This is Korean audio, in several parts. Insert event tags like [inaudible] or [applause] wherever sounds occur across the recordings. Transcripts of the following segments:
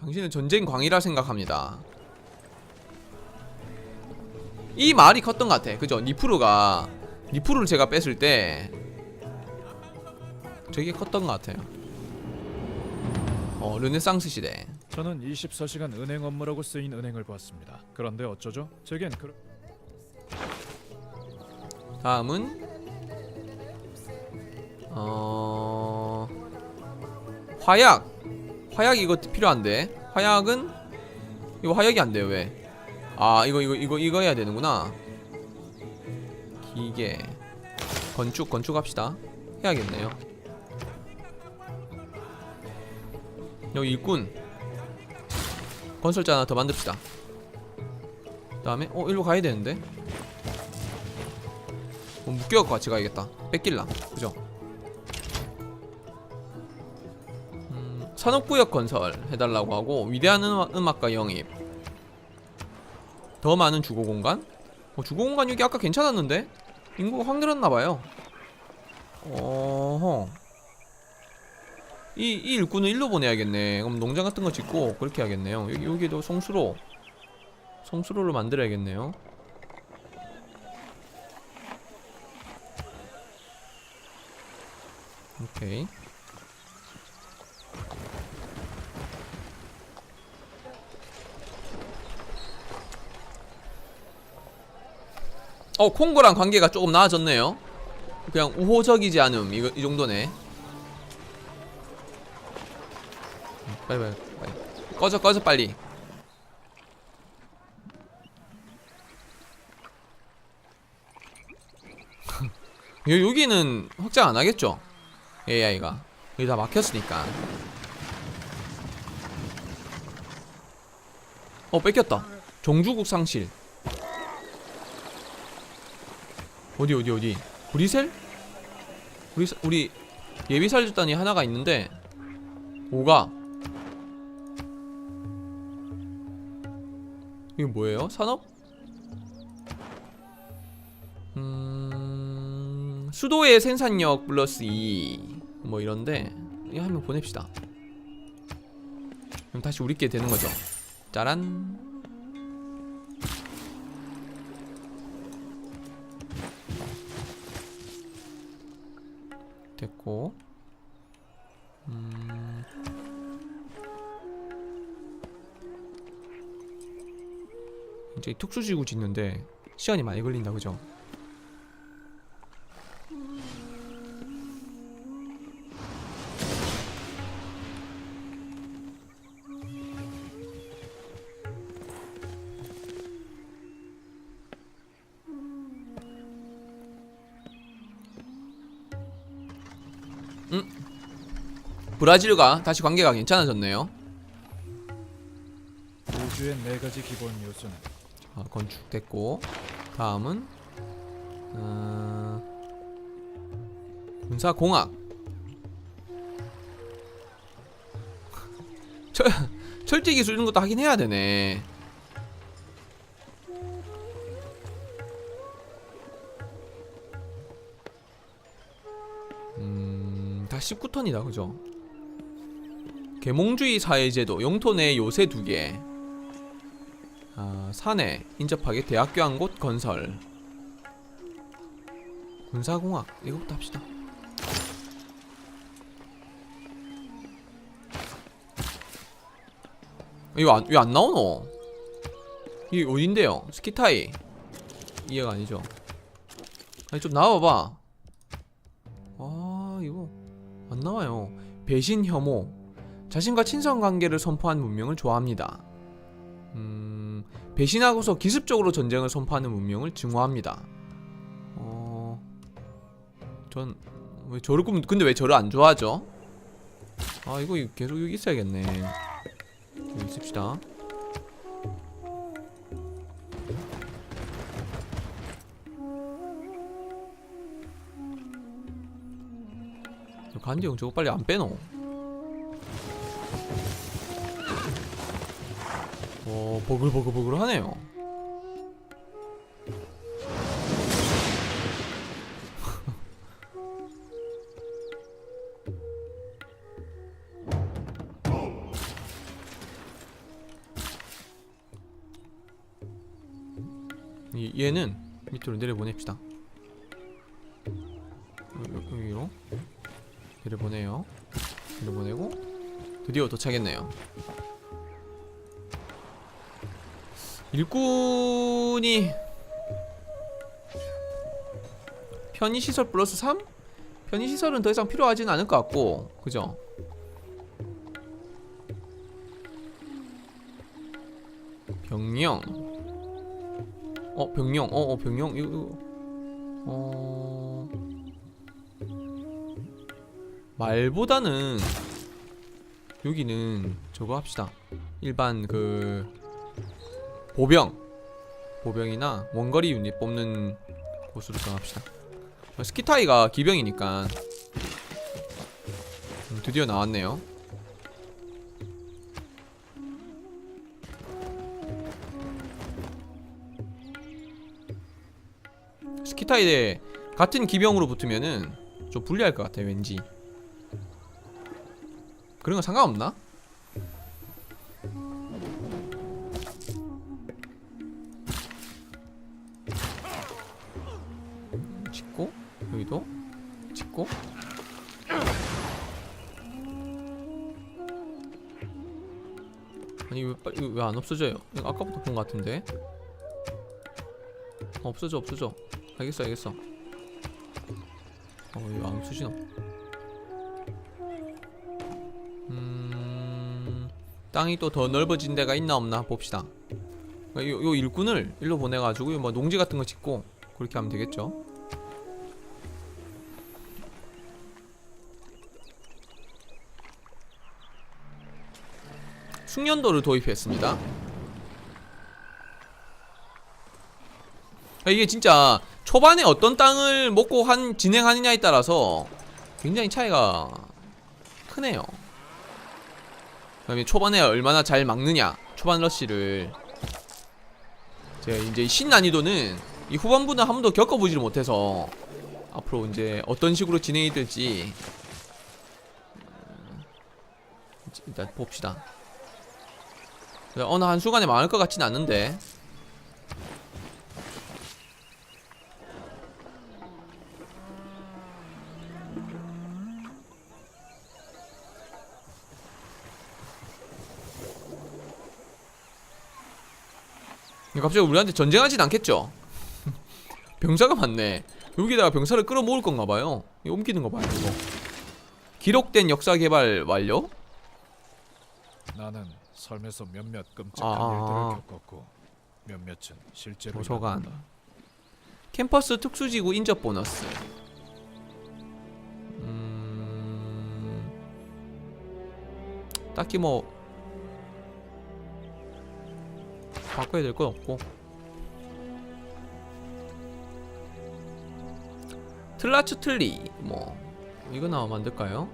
당신은 전쟁 광이라 생각합니다. 이 말이 컸던 것 같아. 그죠? 니프루가 니프루를 제가 뺐을 때 되게 컸던 것 같아요. 어, 르네상스 시대. 저는 24시간 은행 업무라고 쓰인 은행을 봤습니다. 그런데 어쩌죠? 제겐 그 다음은 어 화약 화약 이거 필요한데 화약은 이거 화약이 안 돼요 왜? 아 이거 이거 이거 이거 해야 되는구나. 기계 건축 건축 합시다. 해야겠네요. 여기 일꾼 건설자 하나 더 만듭시다. 그다음에 어 일로 가야 되는데. 뭐 묶여갖고 같이 가야겠다 뺏길라 그죠 산업구역 건설 해달라고 하고 위대한 음악, 음악 가 영입. 더 많은 주거공간? 어, 주거공간 여기 아까 괜찮았는데? 인구가 확 늘었나봐요. 어허. 이, 이 일꾼은 일로 보내야겠네. 그럼 농장 같은 거 짓고 그렇게 해야겠네요. 여기, 여기도 송수로 송수로를 만들어야겠네요. 오케이. 어 콩고랑 관계가 조금 나아졌네요. 그냥 우호적이지 않음 이거 이 정도네. 음, 빨리 빨리 빨리 꺼져 꺼져 빨리. [laughs] 여- 여기는 확장 안 하겠죠? AI가 여기 다 막혔으니까 어 뺏겼다 종주국 상실 어디 어디 어디 브리셀? 우리 사- 우리 예비살 집단이 하나가 있는데 오가 이게 뭐예요? 산업? 음... 수도의 생산력 플러스 2 뭐 이런데 이거 한명 보냅시다 그럼 다시 우리께 되는 거죠 짜란 됐고 음... 이제 특수지구 짓는데 시간이 많이 걸린다 그죠? 브라질과 다시 관계가 괜찮아졌네요. 우주의 네 가지 기본 요소는 자, 건축 됐고 다음은 어... 군사공학 [laughs] 철 철제 기술 이런 것도 하긴 해야 되네. 음, 다 19턴이다, 그죠? 계몽주의 사회제도, 영토 내 요새 두 개. 아, 사내 인접하게 대학교 한 곳 건설. 군사공학 이거부터 합시다. 이거 안, 왜 안 나오노? 이게 어딘데요? 스키타이. 이해가 아니죠? 아니 좀 나와봐. 아 이거 안 나와요. 배신 혐오 자신과 친선 관계를 선포한 문명을 좋아합니다 음, 배신하고서 기습적으로 전쟁을 선포하는 문명을 증오합니다. 어, 전 왜 저를 꿈 근데 왜 저를 안 좋아하죠? 아 이거 계속 여기 있어야겠네. 여기 있읍시다. 간디 형 저거 빨리 안 빼노. 오 보글보글보글하네요. [laughs] 얘는 밑으로 내려보냅시다. 어, 여기로 내려보내요. 내려보내고 드디어 도착했네요. 일꾼이 편의시설 플러스 3? 편의시설은 더 이상 필요하진 않을 것 같고 그죠? 병령. 어 병령. 어어 병령. 이거 이거 어. 말보다는 여기는 저거 합시다. 일반 그 보병. 보병이나 원거리 유닛 뽑는 곳으로 정합시다. 어, 스키타이가 기병이니까. 음, 드디어 나왔네요. 스키타이에 같은 기병으로 붙으면은 좀 불리할 것 같아요 왠지. 그런 건 상관없나? 찍고 여기도 찍고. 아니 왜 안 없어져요? 이거 아까부터 본 것 같은데. 어, 없어져 없어져. 알겠어 알겠어. 어 이거 안 없어지나? 음 땅이 또 더 넓어진 데가 있나 없나 봅시다. 요, 요 일꾼을 일로 보내가지고 뭐 농지 같은 거 짓고 그렇게 하면 되겠죠 숙련도를 도입했습니다 아, 이게 진짜 초반에 어떤 땅을 먹고 한 진행하느냐에 따라서 굉장히 차이가 크네요. 그다음에 초반에 얼마나 잘 막느냐 초반 러쉬를 제가 이제 신 난이도는 이 후반부는 한 번도 겪어보지를 못해서 앞으로 이제 어떤 식으로 진행이 될지 음, 일단 봅시다. 어느 한 순간에 망할 것 같진 않는데 갑자기 우리한테 전쟁하진 않겠죠? [laughs] 병사가 많네. 여기다가 병사를 끌어모을 건가 봐요. 이거 옮기는 거 봐요, 이거. 기록된 역사 개발 완료? 나는 삶에서 몇몇 끔찍한 아. 일들을 겪었고 몇몇은 실제로 도서관. 일어난다. 캠퍼스 특수지구 인접 보너스. 음... 딱히 뭐 바꿔야 될 건 없고. 틀라츠 틀리 뭐 이거나 만들까요?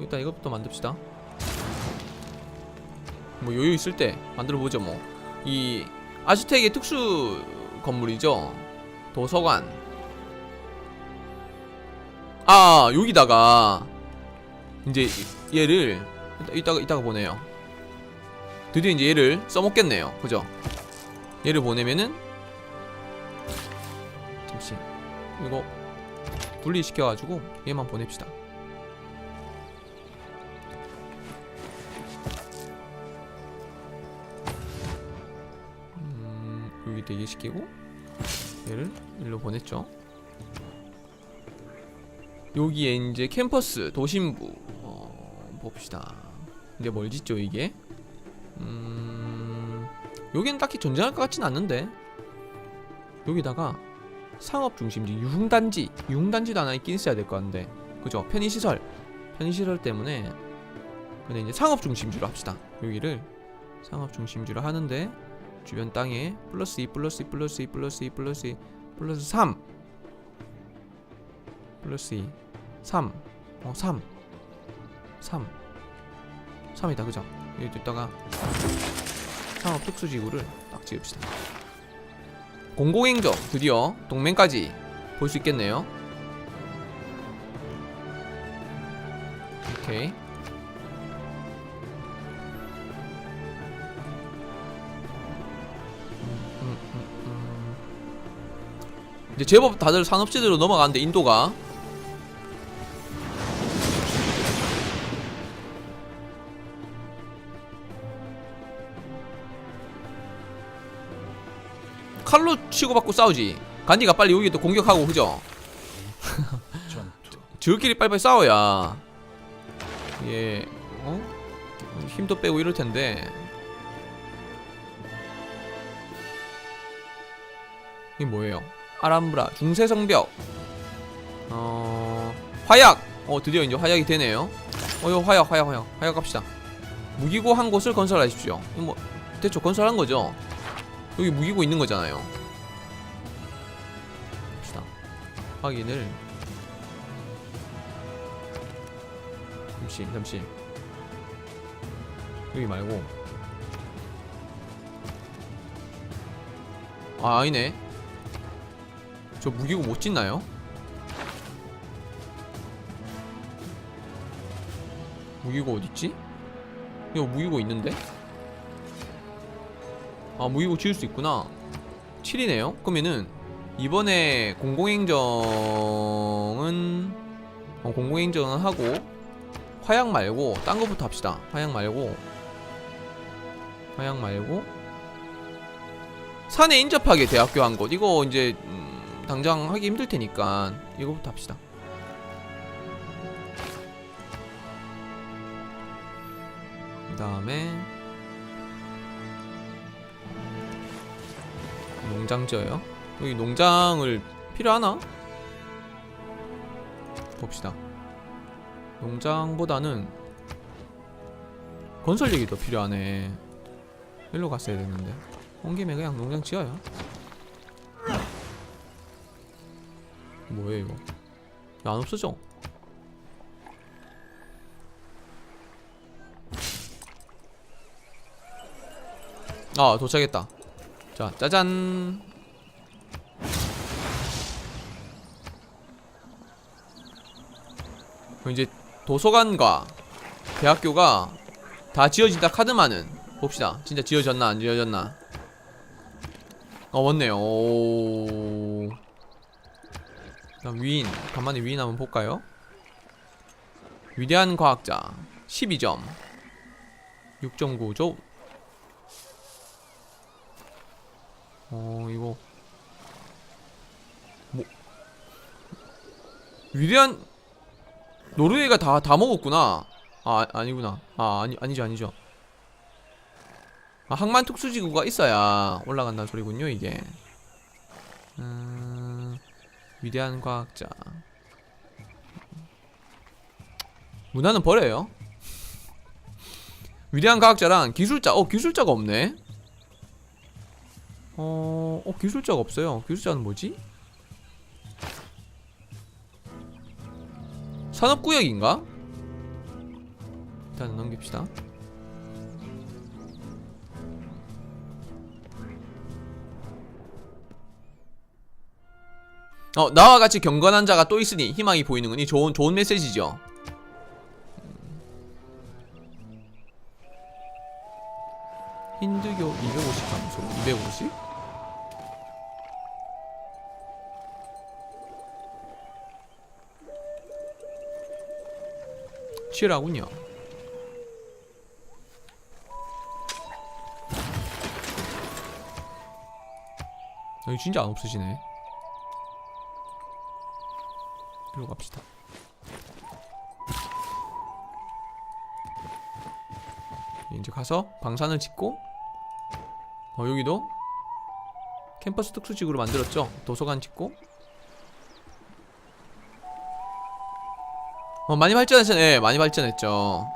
일단 이것부터 만듭시다. 뭐 여유 있을 때 만들어 보죠 뭐. 이 아즈텍의 특수 건물이죠. 도서관. 아 여기다가 이제 이- 얘를 이따- 이따가 이따가 보내요. 드디어 이제 얘를 써먹겠네요. 그죠? 얘를 보내면은 잠시 이거 분리시켜가지고 얘만 보냅시다. 여기 대기시키고 얘를 일로 보냈죠. 여기에 이제 캠퍼스 도심부 어, 봅시다. 이제 뭘 짓죠 이게? 음, 여기는 딱히 존재할 것 같진 않는데 여기다가 상업 중심지 유흥단지 유흥단지도 하나 있긴 있어야 될 것 같은데 그죠? 편의시설 편의시설 때문에 근데 이제 상업 중심지로 합시다. 여기를 상업 중심지로 하는데 주변 땅에 플러스 2 플러스 2 플러스 2 플러스 2 플러스 2 플러스 3 플러스 2 3 어, 3 3 3이다 그죠? 여기 있다가 상업 특수지구를 딱 지읍시다. 공공행정 드디어 동맹까지 볼 수 있겠네요. 오케이 이제 제법 다들 산업지대로 넘어가는데 인도가 칼로 치고받고 싸우지 간디가 빨리 여기 또 공격하고 그죠? [laughs] 저끼리 빨리빨리 싸워야 예 어? 힘도 빼고 이럴 텐데 이게 뭐예요? 아람브라 중세 성벽. 어 화약. 어 드디어 이제 화약이 되네요. 어요 화약 화약 화약. 화약 갑시다. 무기고 한 곳을 건설하십시오. 뭐 대충 건설한 거죠? 여기 무기고 있는 거잖아요. 갑시다. 확인을. 잠시 잠시. 여기 말고. 아 아니네 저 무기고 못 짓나요? 무기고 어딨지? 이거 무기고 있는데? 아 무기고 지을 수 있구나 7이네요 그러면은 이번에 공공행정은 어, 공공행정은 하고 화약 말고 딴 거부터 합시다 화약 말고 화약 말고 산에 인접하게 대학교 한 곳 이거 이제 음, 당장 하기 힘들 테니까 이거부터 합시다. 그 다음에 농장 지어요? 여기 농장을 필요하나? 봅시다. 농장보다는 건설력이 더 필요하네. 일로 갔어야 됐는데. 온 김에 그냥 농장 지어요 뭐예요 이거? 야, 안 없어져. 아 도착했다. 자 짜잔. 이제 도서관과 대학교가 다 지어진다 카드만은. 봅시다. 진짜 지어졌나 안 지어졌나? 어 맞네요. 오 그다음 위인 간만에 위인 한번 볼까요 위대한 과학자 12점 6.9조 어 이거 뭐 위대한 노르웨이가 다 다 먹었구나. 아 아니구나. 아 아니 아니죠 아니죠. 아 항만 특수지구가 있어야 올라간다는 소리군요 이게. 음, 위대한 과학자. 문화는 버려요. 위대한 과학자랑 기술자. 어 기술자가 없네. 어, 어 기술자가 없어요. 기술자는 뭐지? 산업구역인가? 일단 넘깁시다. 어 나와 같이 경건한 자가 또 있으니 희망이 보이는 거니 좋은 좋은 메시지죠. 힌두교 250 감소 250? 치열하군요. 여기 진짜 안 없으시네. 이리로 갑시다. 이제 가서 방산을 짓고 어 여기도 캠퍼스 특수지구로 만들었죠. 도서관 짓고 어, 많이 발전했어. 네, 많이 발전했죠.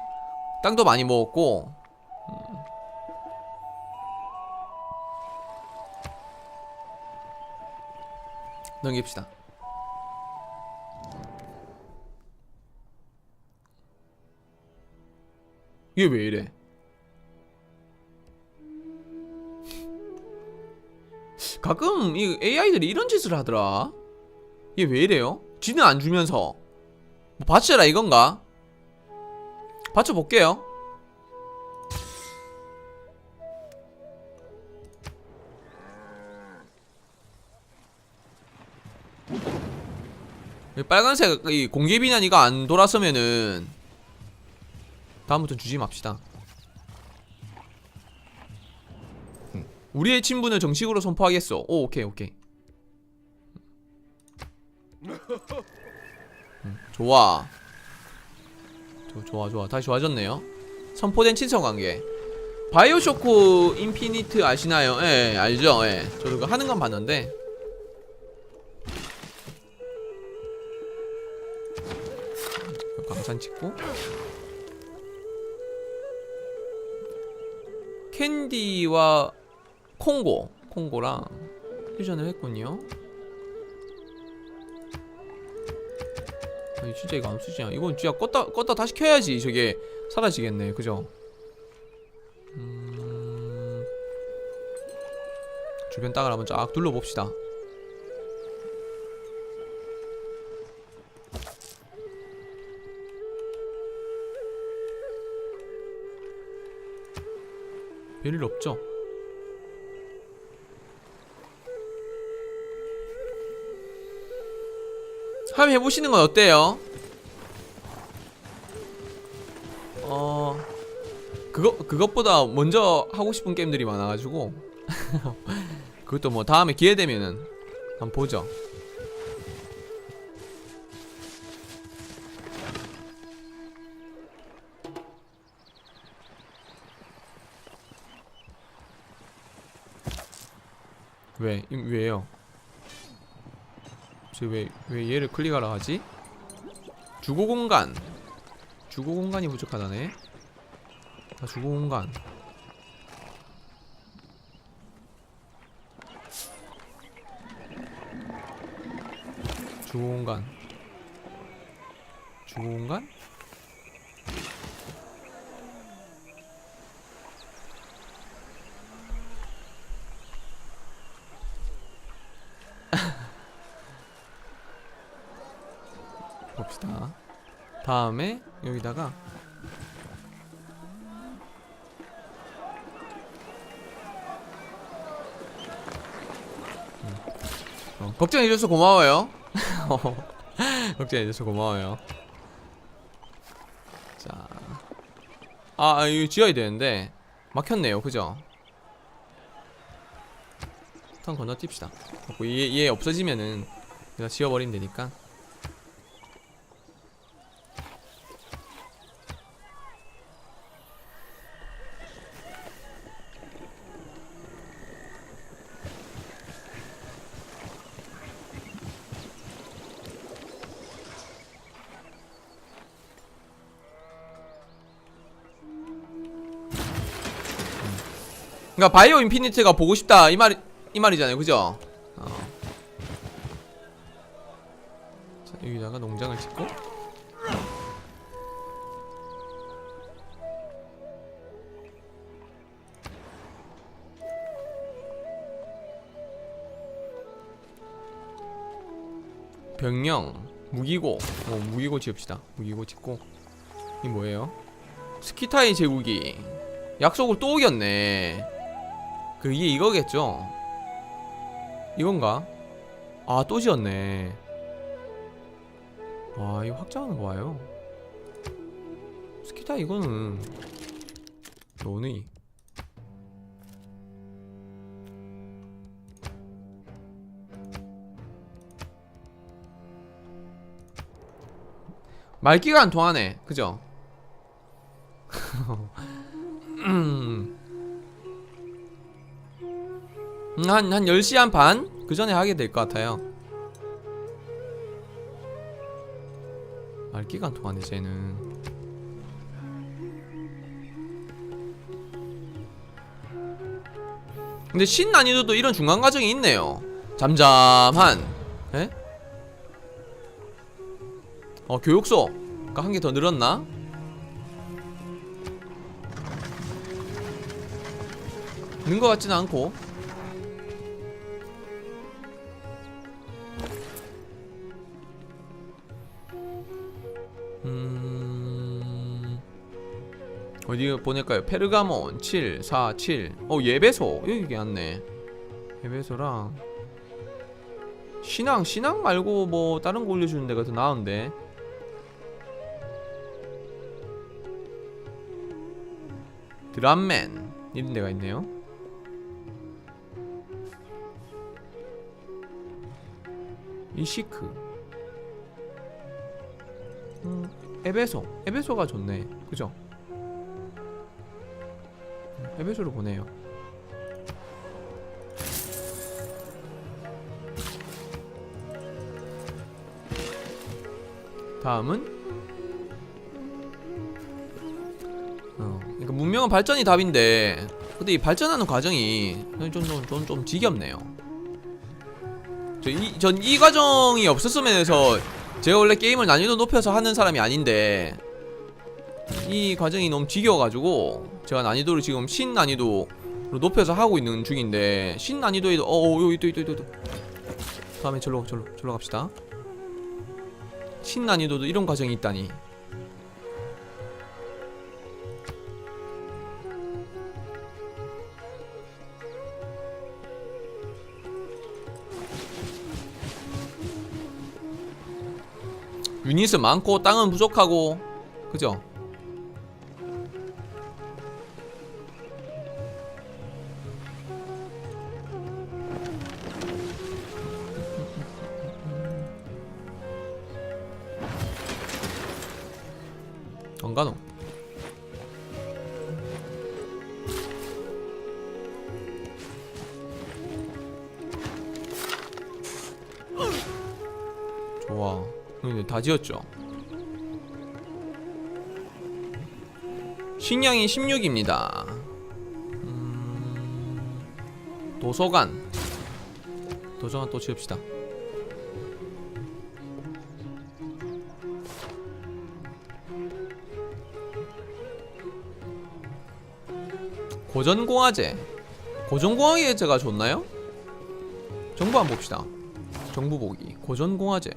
땅도 많이 먹었고. 음. 넘깁시다. 이게 왜 이래? 가끔 이 AI들이 이런 짓을 하더라. 이게 왜 이래요? 지는 안 주면서 뭐 받쳐라 이건가? 받쳐볼게요 이 빨간색 이 공개 비난 이거 안 돌았으면은 다음부터 주지 맙시다. 음. 우리의 친분을 정식으로 선포하겠어. 오 오케이 오케이. 음, 좋아. 조, 좋아 좋아 다시 좋아졌네요. 선포된 친선 관계. 바이오쇼크 인피니트 아시나요? 예, 알죠. 예. 저도 그 하는 건 봤는데 광산 찍고 캔디와 콩고 콩고랑 퓨전을 했군요. 아니 진짜 이거 안 쓰지냐 이건 진짜 껐다 껐다 다시 켜야지 저게 사라지겠네. 그죠? 음... 주변 땅을 한번 쫙 둘러봅시다 별일 없죠? 한번 해보시는 건 어때요? 어 그거 그것보다 먼저 하고 싶은 게임들이 많아가지고 [laughs] 그것도 뭐 다음에 기회 되면은 한번 보죠. 왜? 이- 왜요? 저왜왜 왜 얘를 클릭하라 하지? 주거 공간. 주거 공간이 부족하다네. 아, 주거 공간. 주거 공간. 주거 공간? 봅시다. 다음에 여기다가 음. 어, 걱정해줘서 고마워요. [laughs] 걱정해줘서 고마워요. 자, 아 아, 이거 지어야 되는데 막혔네요, 그죠? 턴 건너뛰읍시다. 그리고 얘, 얘 없어지면은 내가 지워버리면 되니까. 그러니까 바이오 인피니트가 보고 싶다. 이 말 이 말이잖아요, 그죠? 어. 자, 여기다가 농장을 짓고. 병령 무기고. 어 무기고 지읍시다. 무기고 짓고. 이 뭐예요? 스키타이 제국이. 약속을 또 어겼네 그게 이거겠죠? 이건가? 아 또 지었네 와 이거 확장하는 거 봐요 스키타 이거는 너니 말기가 안 통하네 그죠? [laughs] 한, 한 10시 한 반? 그 전에 하게 될 것 같아요. 안 통하네, 쟤는. 근데 신 난이도도 이런 중간 과정이 있네요. 잠잠한. 에? 어, 교육소 가 한 개 더 늘었나? 는것 같지는 않고 어디 보낼까요? 페르가몬 7, 4, 7. 어 예배소. 여기 왔네. 예배소랑 신앙 신앙 말고 뭐 다른 거 올려주는 데가 더 나은데. 드럼맨. 이런 데가 있네요. 이시크. 음, 에베소. 에베소가 좋네. 그죠 음, 에베소로 보내요 다음은 어, 그러니까 문명은 발전이 답인데 근데 이 발전하는 과정이 좀좀 좀, 좀 지겹네요. 저이전 이 과정이 없었으면 해서 제가 원래 게임을 난이도 높여서 하는 사람이 아닌데 이 과정이 너무 지겨워가지고 제가 난이도를 지금 신 난이도로 높여서 하고 있는 중인데 신 난이도에도 어 여기 또 있다 있다 다음에 절로 절로 절로 갑시다. 신 난이도도 이런 과정이 있다니. 유닛은 많고 땅은 부족하고 그죠? 건가노? 좋아. 근데 다 지었죠. 식량이 16입니다. 음... 도서관. 도서관 또 지읍시다. 고전공화제. 고전공화제가 좋나요? 정보 한번 봅시다. 정보 보기. 고전공화제.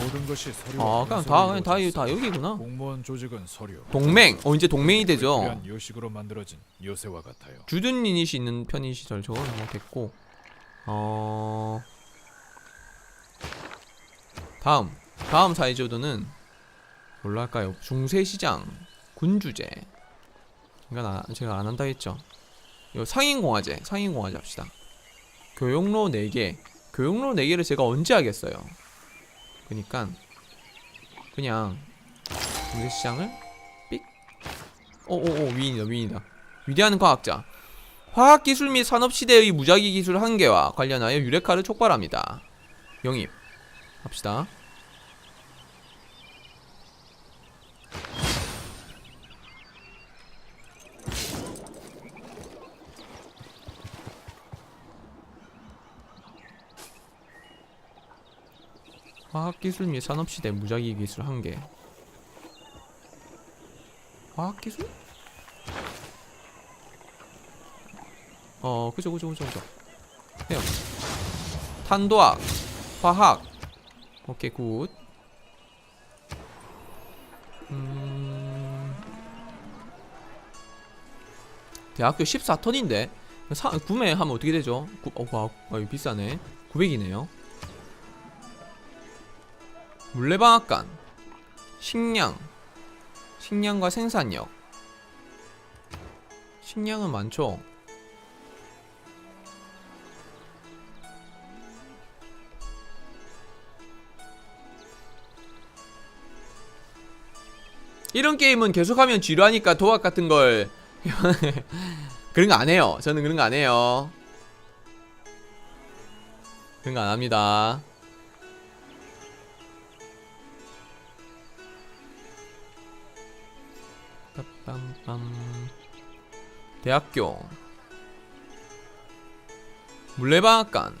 모든 것이 서류. 아 그냥 다 그냥 다, 다 여기구나 공무원 조직은 서류. 동맹 어 이제 동맹이 되죠 요식으로 만들어진 요새와 같아요. 주둔 유닛이 있는 편의 시절 저건 뭐 됐고 어 다음 다음 사이즈도는 뭘로 할까요 중세시장 군주제 이건 아, 제가 안 한다 했죠. 이거 상인공화제 상인공화제 합시다. 교육로 4개 교육로 4개를 제가 언제 하겠어요? 그니까 그냥 중세시장을 삑. 오오오 위인이다 위인이다. 위대한 과학자. 화학기술 및 산업시대의 무작위 기술 한계와 관련하여 유레카를 촉발합니다. 영입. 합시다 화학기술 및 산업시대 무작위 기술 한계 화학기술? 어, 그죠, 그죠, 그죠, 그죠. 해요. 탄도학, 화학. 오케이, 굿. 음... 대학교 14턴인데 사, 구매하면 어떻게 되죠? 구, 어, 와, 어, 이거 비싸네. 900이네요. 물레방앗간, 식량, 식량과 생산력. 식량은 많죠. 이런 게임은 계속하면 지루하니까 도박 같은 걸 [laughs] 그런 거 안 해요. 저는 그런 거 안 해요. 그런 거 안 합니다. 빰빰빰. 대학교. 물레방앗간.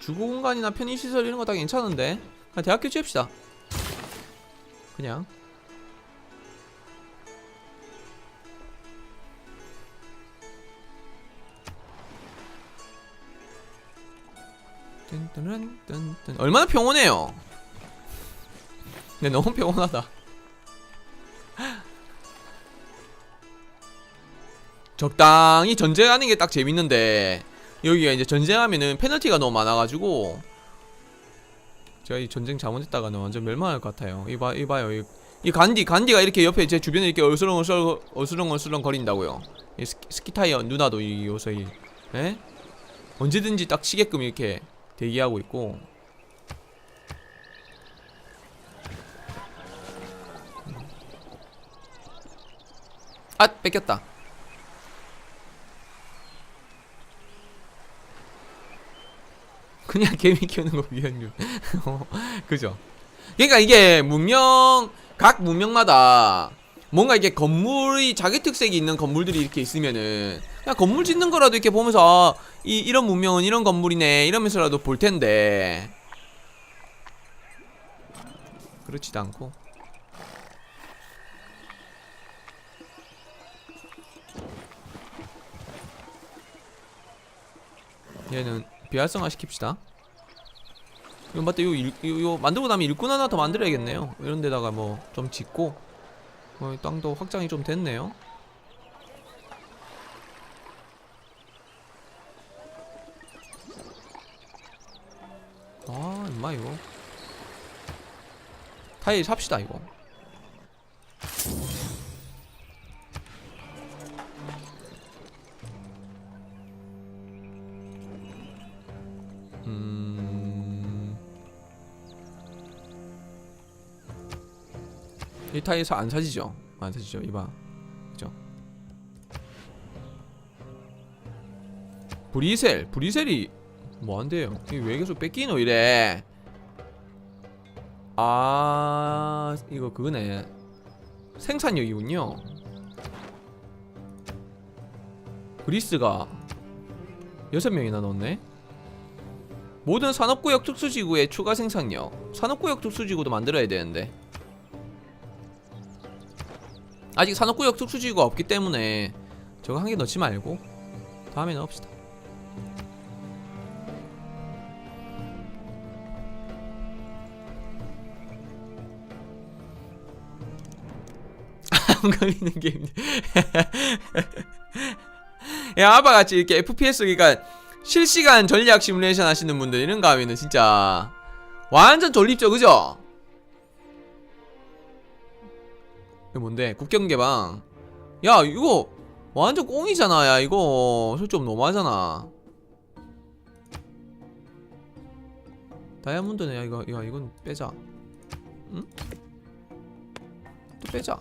주거 공간이나 편의시설 이런 거 다 괜찮은데? 그냥 대학교 지읍시다. 그냥 뜬뜬 뜬뜬 얼마나 평온해요 근데 너무 평온하다 [laughs] 적당히 전쟁하는 게 딱 재밌는데 여기가 이제 전쟁하면은 페널티가 너무 많아가지고 제가 이 전쟁 잘못했다가는 완전 멸망할 것 같아요. 이봐 이봐요. 이, 이 간디 간디가 이렇게 옆에 제 주변에 이렇게 어슬렁어슬렁 어슬렁어슬렁 거린다고요. 이 스키, 스키 타이어 누나도 이 요새 에? 언제든지 딱 치게끔 이렇게 대기하고 있고. 아 뺏겼다. 그냥 [laughs] 개미 키우는 거 위험률 [laughs] 어, 그죠? 그러니까 이게 문명 각 문명마다 뭔가 이게 건물이 자기 특색이 있는 건물들이 이렇게 있으면은 그냥 건물 짓는 거라도 이렇게 보면서 아, 이 이런 문명은 이런 건물이네 이러면서라도 볼 텐데 그렇지도 않고 얘는 비활성화 시킵시다. 이거 맞다. 이거, 이거 만들고 나면 일꾼 하나 더 만들어야겠네요. 이런 데다가 뭐 좀 짓고 어, 이 땅도 확장이 좀 됐네요. 아, 임마 이거. 타일 삽시다 이거. 이 타에서 안 사지죠? 안 사지죠, 이봐. 그죠? 브리셀, 브리셀이 뭐 한대요? 이게 왜 계속 뺏기노 이래? 아, 이거 그거네. 생산력이군요. 그리스가 여섯 명이나 넣었네. 모든 산업구역 특수지구의 추가 생산력 산업구역 특수지구도 만들어야 되는데 아직 산업구역 특수지구가 없기 때문에 저거 한 개 넣지 말고 다음에 넣읍시다. [laughs] 안 걸리는 게임 [laughs] 야 아바같이 이렇게 FPS 그러니까 실시간 전략 시뮬레이션 하시는 분들 이런 거 하면은 진짜. 완전 졸립죠 그죠? 이거 뭔데? 국경 개방. 야 이거 완전 꽁이잖아. 야 이거 솔직히 너무하잖아. 다이아몬드네. 야 이거 야 이건 빼자. 응? 또 빼자.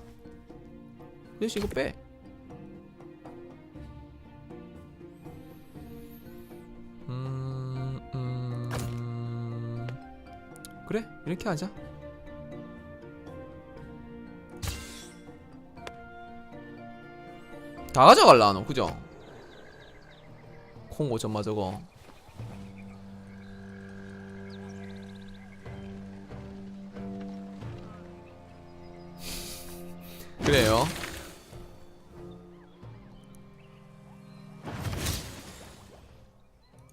그래서 이거 빼. 음, 음... 그래 이렇게 하자 다 가져갈라 너 그죠? 콩 5점마 저거. 그래요.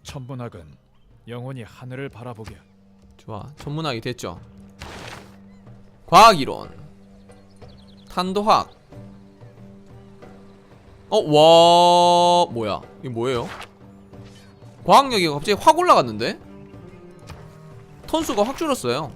천문학은 영원히 하늘을 바라보게. 좋아. 천문학이 됐죠. 과학이론. 탄도학 어 와 뭐야? 이게 뭐예요? 과학력이 갑자기 확 올라갔는데? 턴수가 확 줄었어요